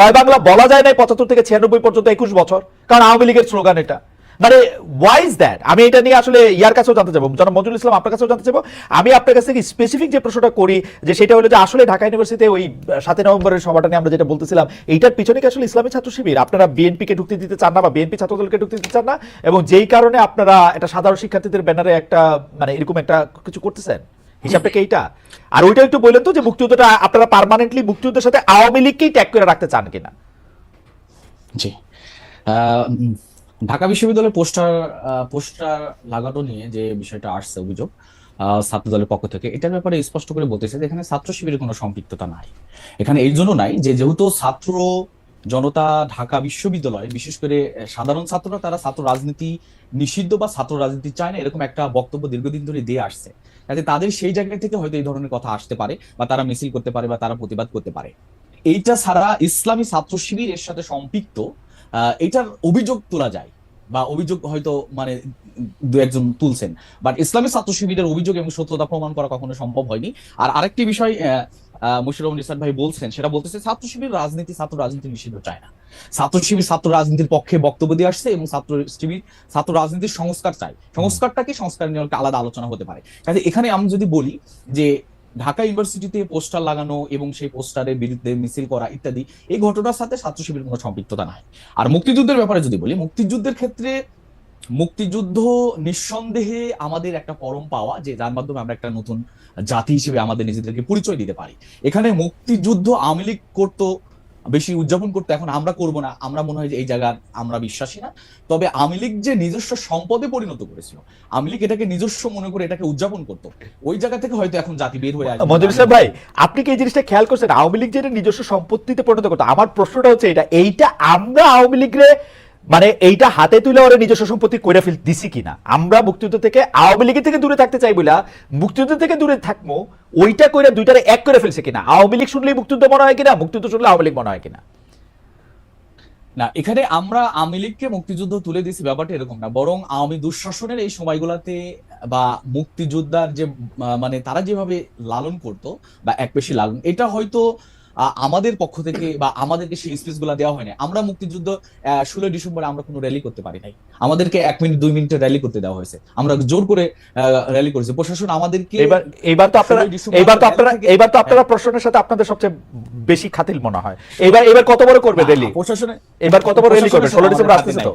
জয় বাংলা বলা যায় না পঁচাত্তর থেকে ছিয়ানব্বই পর্যন্ত একুশ বছর, কারণ আওয়ামী লীগের স্লোগান এটা। মানে ওয়াই ইজ দ্যাট আমি এটা নিয়ে আসলে ইয়ার কাছেও জানতে চাবো। জনাব মঞ্জুল ইসলাম, আপনার কাছেও জানতে চাবো। আমি আপনার কাছ থেকে স্পেসিফিক যে প্রশ্নটা করি, যে সেটা হলো যে আসলে ঢাকা ইউনিভার্সিটিতে ওই সাতই নভেম্বরের সভাটা নিয়ে আমরা যেটা বলতেছিলাম, এইটার পিছনে কি আসলে ইসলামী ছাত্র শিবির? আপনারা বিএনপি কে ঢুকতে দিতে চান না বা বিএনপি ছাত্রদলকে ঢুকতে দিতে চান না? এবং যেই কারণে আপনারা একটা সাধারণ শিক্ষার্থীদের ব্যানারে একটা মানে এরকম একটা কিছু করতেছেন? হিসাবটা কি এইটা? আর ওইটা একটু বললেন তো যে মুক্তিযুদ্ধটা আপনারা পার্মানেন্টলি মুক্তিযুদ্ধের সাথে আওয়ামী লীগকেই ট্যাগ করে রাখতে চান কিনা? জি। ঢাকা বিশ্ববিদ্যালয়ের পোস্টার পোস্টার লাগানো নিয়ে যে বিষয়টা আসছে অভিযোগ ছাত্র দলের পক্ষ থেকে, এটার ব্যাপারে স্পষ্ট করে বলতেছে যে এখানে ছাত্র শিবিরের কোনো সম্পৃক্ততা নাই। এখানে এই জন্য নাই যে যেহেতু ছাত্র জনতা ঢাকা বিশ্ববিদ্যালয়, বিশেষ করে সাধারণ ছাত্ররা, তারা ছাত্র রাজনীতি নিষিদ্ধ বা ছাত্র রাজনীতি চায় না, এরকম একটা বক্তব্য দীর্ঘদিন ধরে দিয়ে আসছে। কাজে তাদের সেই জায়গা থেকে হয়তো এই ধরনের কথা আসতে পারে, বা তারা মিছিল করতে পারে, বা তারা প্রতিবাদ করতে পারে। এইটা ছাড়া ইসলামী ছাত্র শিবির এর সাথে সম্পৃক্ত এটার অভিযোগ তোলা যায়, বা অভিযোগ হয়তো মানে দু একজন তুলছেন। বাট ইসলামী ছাত্র শিবিরের অভিযোগ এবং সত্যতা প্রমাণ করা কখনো সম্ভব হয়নি। আর আরেকটি বিষয় মুশিরুর নিসার ভাই বলছেন, সেটা বলতেছে ছাত্র শিবির রাজনীতি, ছাত্র রাজনীতি নিষিদ্ধ চায় না। ছাত্র শিবির ছাত্র রাজনীতির পক্ষে বক্তব্য দিয়ে আসছে এবং ছাত্র শিবির ছাত্র রাজনীতির সংস্কার চায়। সংস্কারটা কি সংস্কার নিয়ে আলাদা আলোচনা হতে পারে। কাজে এখানে আমি যদি বলি যে ঢাকা ইউনিভার্সিটিতে পোস্টার লাগানো এবং সেই পোস্টারের বিরুদ্ধে মিছিল করা ইত্যাদি, এই ঘটনার সাথে ছাত্র শিবিরের কোনো সম্পৃক্ততা নাই। আর মুক্তিযুদ্ধের ব্যাপারে যদি বলি, মুক্তিযুদ্ধের ক্ষেত্রে মুক্তিযুদ্ধ নিঃসন্দেহে আমাদের একটা পরম পাওয়া, যে যার মাধ্যমে আমরা একটা নতুন জাতি হিসেবে আমাদের নিজেদেরকে পরিচয় দিতে পারি। এখানে মুক্তিযুদ্ধ আওয়ামী লীগ করতো, বেশি উদযাপন করতো, এখন আমরা করব না। আমরা মনে হয় যে এই জায়গার আমরা বিশ্বাসী না। তবে আওয়ামী লীগ যে নিজস্ব সম্পদে পরিণত করেছিল, আওয়ামী লীগ এটাকে নিজস্ব মনে করে এটাকে উদযাপন করতো। ওই জায়গা থেকে হয়তো এখন জাতি বের হয়ে মঞ্জুর ইসলাম ভাই, আপনি কি এই জিনিসটা খেয়াল করছেন? আওয়ামী লীগ যেটা নিজস্ব সম্পত্তিতে পরিণত করতো, আমার প্রশ্নটা হচ্ছে এটা, এইটা আমরা আওয়ামী লীগরে মানে এইটা হাতে তুলে ওরা নিজস্ব সম্পত্তি করে ফেল দিছি কিনা? আমরা মুক্তিযুদ্ধ থেকে আওয়ামী লীগের থেকে দূরে থাকতে চাই বলে মুক্তিযুদ্ধ থেকে দূরে থাকব ওইটা করে দুইটারে এক করে ফেলছে কিনা? আওয়ামী লীগ শুনলেই মুক্তিযুদ্ধ মনে হয় কিনা? মুক্তিযুদ্ধ শুনলে আওয়ামী লীগ মনে হয় কিনা? না, এখানে আমরা আওয়ামী লীগকে মুক্তিযুদ্ধ তুলে দিয়েছি, ব্যাপারটা এরকম না। বরং আওয়ামী দুঃশাসনের এই সময়গুলোতে বা মুক্তিযোদ্ধার যে মানে তারা যেভাবে লালন করত বা এক পেশি লালন, এটা হয়তো আমাদের পক্ষ থেকে বা আমাদেরকে সেই স্পেসগুলা দেওয়া হয়নি। আমরা মুক্তিযুদ্ধ ষোলো ডিসেম্বরে আমরা কোনো র্যালি করতে পারি নাই। আমাদেরকে এক মিনিট দুই মিনিটের র্যালি করতে দেওয়া হয়েছে। আমরা জোর করে র্যালি করেছি। প্রশাসন আমাদেরকে এবার এইবার তো আপনারা 16 ডিসেম্বর এইবার তো আপনারা এইবার তো আপনারা প্রশ্নের সাথে আপনাদের সবচেয়ে বেশি খাতিল মনে হয়। এবার এবার কত বড় করবে রেলি প্রশাসনে এবার কত বড় র্যালি করবে? ষোলো ডিসেম্বর আসতেছে তো?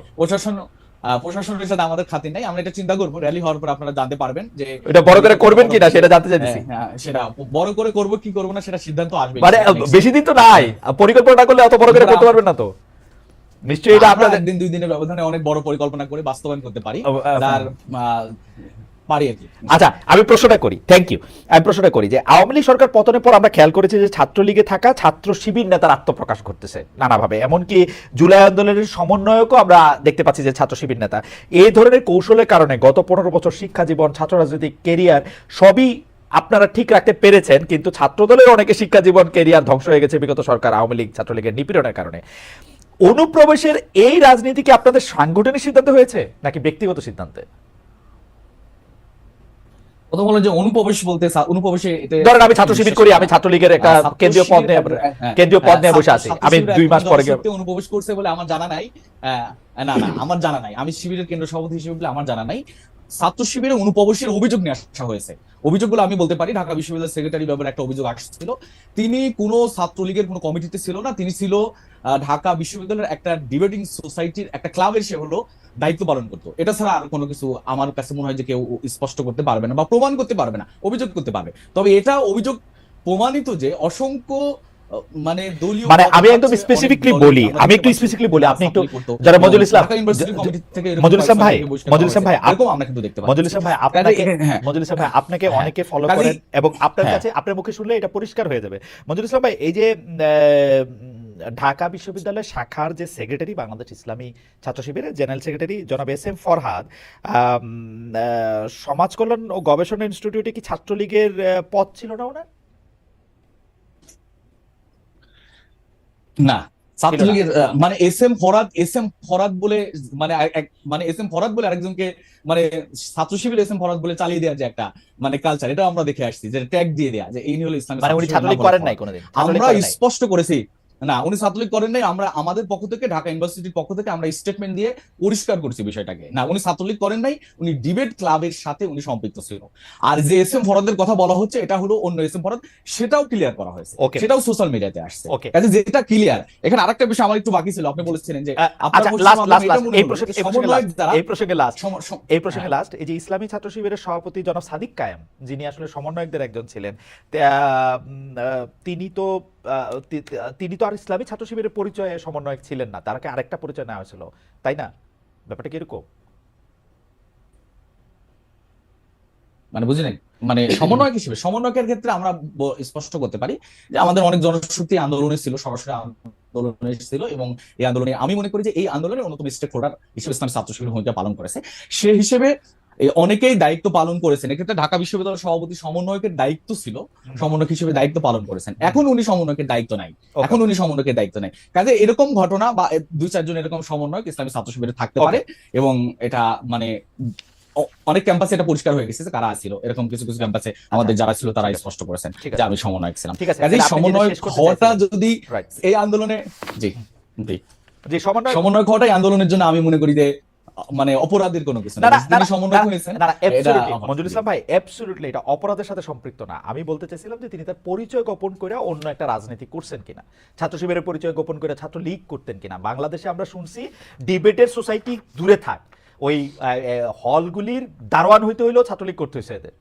নাই। প্রশাসন প্রশাসনের সাথে আমাদের খাতে নাই। আমরা এটা চিন্তা করব। র্যালি হওয়ার পর আপনারা জানতে পারবেন যে এটা বড় করে করবেন কিনা সেটা জানতে হ্যাঁ, হ্যাঁ, সেটা বড় করে করব কি করব না সেটা সিদ্ধান্ত আসবে। মানে বেশি দিন তো নাই। পরিকল্পনা করলে অত বড় করে করতে পারবেন না তো। নিশ্চয়ই এটা আপনাদের একদিন দুই দিনের ব্যবধানে অনেক বড় পরিকল্পনা করে বাস্তবায়ন করতে পারি। তার আচ্ছা আমি প্রশ্নটা করি। থ্যাংক ইউ আমি প্রশ্নটা করি যে, আওয়ামী লীগ সরকার পতনের পর আমরা খেয়াল করেছি যে ছাত্রলীগে থাকা ছাত্র শিবির নেতার আত্মপ্রকাশ নানাভাবে। এমনকি জুলাই আন্দোলনের সমন্বয়কও আমরা দেখতে পাচ্ছি যে ছাত্র শিবির নেতা। এই ধরনের কৌশলের কারণে গত পনেরো বছর শিক্ষা জীবন, ছাত্র রাজনৈতিক কেরিয়ার সবই আপনারা ঠিক রাখতে পেরেছেন, কিন্তু ছাত্রদলের অনেকে শিক্ষা জীবন কেরিয়ার ধ্বংস হয়ে গেছে বিগত সরকার আওয়ামী লীগ ছাত্রলীগের নিপীড়নের কারণে। অনুপ্রবেশের এই রাজনীতি কি আপনাদের সাংগঠনিক সিদ্ধান্ত হয়েছে, নাকি ব্যক্তিগত সিদ্ধান্তে? প্রথম হলো যে অনুপ্রবেশ বলতে অনুপ্রবেশে ধরেন আমি ছাত্র শিবির করি আমি ছাত্রলীগের একটা কেন্দ্রীয় পদ নিয়ে হ্যাঁ, কেন্দ্রীয় পদ নিয়ে হ্যাঁ, বসে আছি। আমি দুই মাস পরে অনুপ্রবেশ করছে বলে আমার জানা নাই। না না আমার জানা নাই। আমি শিবিরের কেন্দ্র সভাপতি হিসেবে বলে আমার জানা নাই। ছাত্র শিবিরে অনুপ্রবেশের অভিযোগ নিয়ে আসা হয়েছে। অভিযোগগুলো আমি বলতে পারি, ঢাকা বিশ্ববিদ্যালয়ের সেক্রেটারি ব্যাপারে একটা অভিযোগ আসছিল। তিনি কোনো ছাত্রলীগের কোনো কমিটিতে ছিল না, তিনি ছিল ঢাকা বিশ্ববিদ্যালয়ের একটা ডিবেটিং সোসাইটির একটা ক্লাবের সে হলো দায়িত্ব পালন করতো। এটা ছাড়া আর কোনো কিছু আমার কাছে মনে হয় যে কেউ স্পষ্ট করতে পারবে না বা প্রমাণ করতে পারবে না, অভিযোগ করতে পারবে। তবে এটা অভিযোগ প্রমাণিত যে অসংখ্য মানে দলীয় মানে আমি একদম স্পেসিফিকলি বলি আমি একটু স্পেসিফিকলি বলি আপনি একটু যারা মজুল ইসলাম থেকে মজুল ইসলাম ভাই মজুল ইসলাম ভাই। এরকম আমরা কিন্তু দেখতে মজুল ইসলাম ভাই আপনাকে হ্যাঁ। মজুল ইসলাম ভাই আপনাকে হ্যাঁ। অনেকে ফলো করেন এবং আপনার হ্যাঁ। কাছে আপনার মুখে শুনলে এটা পরিষ্কার হয়ে যাবে মজুল ইসলাম ভাই এই যে ঢাকা বিশ্ববিদ্যালয়ের শাখার যে সেক্রেটারি বাংলাদেশ ইসলামী ছাত্র শিবিরের জেনারেল সেক্রেটারি জনাব এস এম ফরহাদ সমাজ কল্যাণ ও গবেষণা ইনস্টিটিউটে কি ছাত্রলীগের পদ ছিল না ওনার না ছাত্রলীগের মানে S M Farhad S M Farhad বলে মানে মানে এস এম ফরাদ বলে আরেকজনকে মানে ছাত্র শিবির এস এম ফরাদ বলে চালিয়ে দেওয়া যে একটা মানে কালচার এটা আমরা দেখে আসছি যে ট্যাগ দিয়ে দেওয়া যে এই হলো ইসলাম মানে আমরা স্পষ্ট করেছি না উনি ছাত্রলীগ করেন নাই আমরা আমাদের পক্ষ থেকে ঢাকা ইউনিভার্সিটির পক্ষ থেকে আমরা স্টেটমেন্ট দিয়ে পরিষ্কার করছি বিষয়টাকে না উনি ছাত্রলীগ করেন নাই উনি ডিবেট ক্লাবের সাথে উনি সম্পৃক্ত ছিল আর যে এস এম ফরদের কথা বলা হচ্ছে এটা হলো অন্য এস এম ফরদ সেটাও ক্লিয়ার করা হয়েছে. সেটাও সোশ্যাল মিডিয়াতে আসছে. কাজে যেটা ক্লিয়ার এখানে আরেকটা বিষয় আমার একটু বাকি ছিল আপনি বলেছিলেন যে আচ্ছা লাস্ট লাস্ট লাস্ট এই প্রসঙ্গে যে এই প্রসঙ্গে লাস্ট এই প্রসঙ্গে হ্যাঁ। লাস্ট এই যে ইসলামী ছাত্র শিবিরের সভাপতি জনাব সাদিক কায়েম যিনি আসলে সমন্বয়কদের একজন ছিলেন আহ, তিনি তি- তিনি তো আর ইসলামী ছাত্র শিবিরের পরিচয়ে সমন্বয়ক ছিলেন না। তারাকে আরেকটা পরিচয় নেওয়া হয়েছিল। তাই না? ব্যাপারটা কীরকম মানে বুঝি মানে সমন্বয়ক হিসেবে। সমন্বয়কের ক্ষেত্রে আমরা স্পষ্ট করতে পারি যে আমাদের অনেক জনশক্তি আন্দোলনে ছিল, সরাসরি আন্দোলনে ছিল এবং এই আন্দোলনে আমি মনে করি যে এই আন্দোলনের অন্যতম স্টেক হোল্ডার হিসেবে ইসলাম ছাত্র শিবির ভূমিকা পালন করেছে। সে হিসেবে অনেকেই দায়িত্ব পালন করেছেন। এক্ষেত্রে ঢাকা বিশ্ববিদ্যালয়ের সভাপতি সমন্বয়কের দায়িত্ব ছিল সমন্বয়ক হিসেবে দায়িত্ব পালন করেছেন। এখন উনি সমন্বয়কের দায়িত্ব নাই. এখন উনি সমন্বয়কের দায়িত্ব নেই। কাজে এরকম ঘটনা বা দুই চারজন এরকম সমন্বয়ক ইসলামী ছাত্র শিবিরে থাকতে পারে এবং এটা মানে অনেক ক্যাম্পাসে এটা পরিষ্কার হয়ে গেছে যে কারা ছিল। এরকম কিছু কিছু ক্যাম্পাসে আমাদের যারা ছিল তারা স্পষ্ট করেছেন যে আমি সমন্বয়ক ছিলাম। যেটা সমন্বয়ক হওয়াটা যদি এই আন্দোলনে জি জি। সমন্বয়ক হওয়াটাই আন্দোলনের জন্য আমি মনে করি যে মানে অপরাধের কোনো কিছু না। না না, তিনি না, হয়েছেন। মঞ্জুর ইসলাম ভাই অ্যাবসলিউটলি এটা অপরাধের সাথে সম্পৃক্ত না। আমি বলতে চাইছিলাম যে তিনি তার পরিচয় গোপন করে অন্য একটা রাজনীতি করছেন কিনা। ছাত্র শিবিরের পরিচয় গোপন করে ছাত্র লীগ করতেন কিনা। বাংলাদেশে আমরা শুনছি ডিবেটের সোসাইটি দূরে থাক। ওই হলগুলির দারোয়ান হইতে হইলেও ছাত্রলীগ করতে হয়েছে এদের।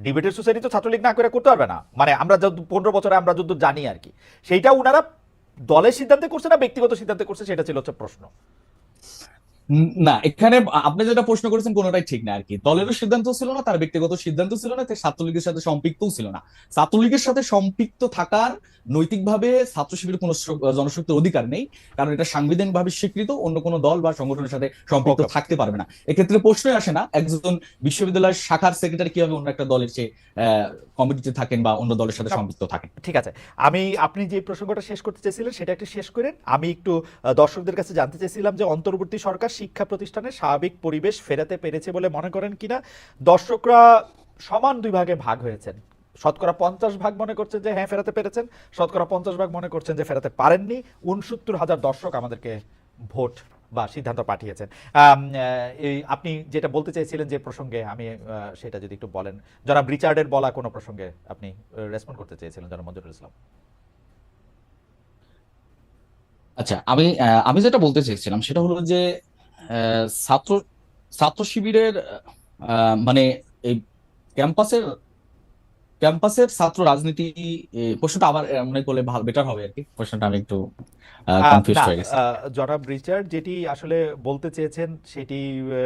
ডিবেটের সোসাইটি তো ছাত্রলীগ না করে করতে পারবে না। মানে আমরা যত পনেরো বছরে আমরা যত জানি আর কি। সেইটা উনারা দলের সিদ্ধান্তে করছে না ব্যক্তিগত সিদ্ধান্তে করছে সেটা ছিল হচ্ছে প্রশ্ন। না এখানে আপনি যেটা প্রশ্ন করেছেন কোনোটাই ঠিক না আর কি দলেরও সিদ্ধান্ত ছিল না তার ব্যক্তিগত সিদ্ধান্ত ছিল না ছাত্রলীগের সাথে সম্পৃক্তও ছিল না। ছাত্রলীগের সাথে সম্পৃক্ত থাকার নৈতিকভাবে ছাত্র শিবিরের কোনো জনশক্তির অধিকার নেই কারণ এটা সাংবিধানিকভাবে স্বীকৃত অন্য কোনো দল বা সংগঠনের সাথে সম্পৃক্ত থাকতে পারবে না। এক্ষেত্রে প্রশ্নই আসে না একজন বিশ্ববিদ্যালয়ের শাখার সেক্রেটারি কীভাবে অন্য একটা দলের চেয়ে কমিটিতে থাকেন বা অন্য দলের সাথে সম্পৃক্ত থাকেন। ঠিক আছে আমি আপনি যে প্রসঙ্গটা শেষ করতে চাইছিলেন সেটা একটু শেষ করেন। আমি একটু দর্শকদের কাছে জানতে চাইছিলাম যে অন্তর্বর্তী সরকার শিক্ষা প্রতিষ্ঠানে স্বাভাবিক পরিবেশ ফেরাতে পেরেছে বলে মনে করেন কিনা? দর্শকরা সমান দুই ভাগে ভাগ হয়েছেন। শতকরা পঞ্চাশ ভাগ মনে করছেন যে হ্যাঁ ফেরাতে পেরেছেন। শতকরা পঞ্চাশ ভাগ মনে করছেন যে ফেরাতে পারেননি। উনসত্তর হাজার দর্শক আমাদেরকে ভোট বা সিদ্ধান্ত পাঠিয়েছেন। আপনি যেটা বলতে চাইছিলেন যে প্রসঙ্গে আমি সেটা যদি একটু বলেন। জনাব রিচার্ডের বলা কোনো প্রসঙ্গে আপনি রেসপন্ড করতে চেয়েছিলেন জনাব মঞ্জুরুল ইসলাম? আচ্ছা আমি আমি যেটা বলতে চেয়েছিলাম সেটা হলো যে ছাত্র ছাত্র শিবিরের মানে এই ক্যাম্পাসের ক্যাম্পাসের ছাত্র রাজনীতি প্রশ্নটা আবার মনে করলে ভালো বেটার হবে আর কি। প্রশ্নটা আমি একটু আহ, কনফিউজ হয়ে গেছি। জনাব রিচার্ড যেটি আসলে বলতে চেয়েছেন সেটি আহ,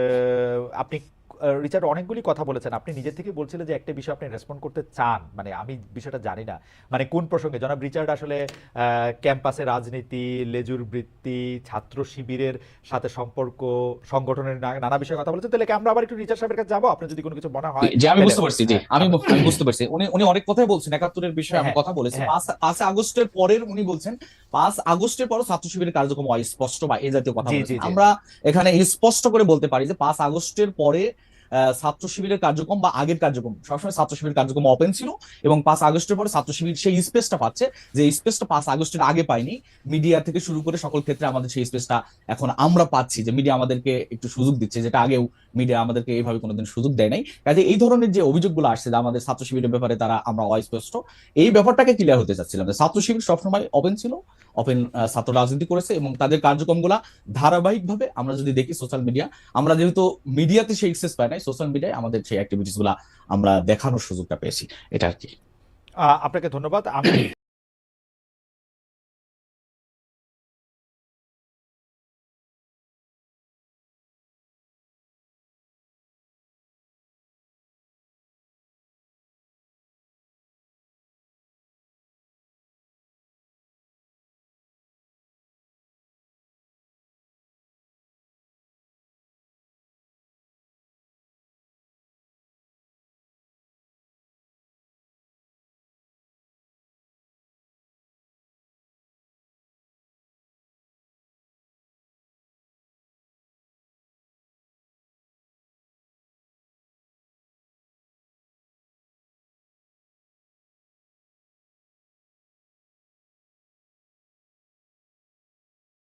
আপনি রিচার্ড অনেকগুলি কথা বলেছেন। আপনি নিজে থেকে বলছিলেন যে একটা বিষয় আপনি রেসপন্ড করতে চান। মানে আমি বিষয়টা জানি না। মানে কোন প্রসঙ্গে? জনাব রিচার্ড আসলে ক্যাম্পাসে রাজনীতি লেজুর বৃত্তি ছাত্র শিবিরের সাথে সম্পর্ক সংগঠনের নানা বিষয়ে কথা বলেছেন। তাহলে আমরা আবার একটু রিচার্ড সাহেবের কাছে যাব? আপনি যদি কোনো কিছু মনে হয় যে আমি বুঝতে পারছি। যে হ্যাঁ, আমি বুঝতে পারছি। উনি উনি অনেক কথাই বলছেন। একাত্তরের বিষয়ে আমি হ্যাঁ, কথা বলেছি। হ্যাঁ। পাঁচ আগস্টের পরের উনি বলছেন পাঁচ আগস্টের পরও ছাত্র শিবিরের কার্যক্রম অস্পষ্ট বা এই জাতীয় কথা। আমরা এখানে স্পষ্ট করে বলতে পারি যে পাঁচ আগস্টের পরে ছাত্র শিবিরের কার্যক্রম বা আগের কার্যক্রম সবসময় ছাত্র শিবিরের কার্যক্রম ওপেন ছিল এবং পাঁচ আগস্টের পরে ছাত্র শিবির সেই স্পেসটা পাচ্ছে যে স্পেসটা পাঁচ আগস্টের আগে পাইনি মিডিয়া থেকে শুরু করে সকল ক্ষেত্রে আমাদের সেই স্পেসটা এখন আমরা পাচ্ছি যে মিডিয়া আমাদেরকে একটু সুযোগ দিচ্ছে যেটা আগেও মিডিয়া আমাদেরকে এইভাবে কোনোদিন সুযোগ দেয় নাই। কাজে এই ধরনের যে অভিযোগগুলো আসছে যে আমাদের ছাত্র শিবিরের ব্যাপারে তারা আমরা অস্পষ্ট এই ব্যাপারটাকে ক্লিয়ার হতে চাচ্ছিলাম যে ছাত্র শিবির সবসময় ওপেন ছিল ওপেন ছাত্র রাজনীতি করেছে এবং তাদের কার্যক্রমগুলা ধারাবাহিকভাবে আমরা যদি দেখি সোশ্যাল মিডিয়া আমরা যেহেতু মিডিয়াতে সেই এক্সেস পাই নাই সোশ্যাল মিডিয়ায় আমাদের সেই অ্যাক্টিভিটিসগুলা আমরা দেখানোর সুযোগটা পেয়েছি। এটা আর কি। আপনাকে ধন্যবাদ। আমি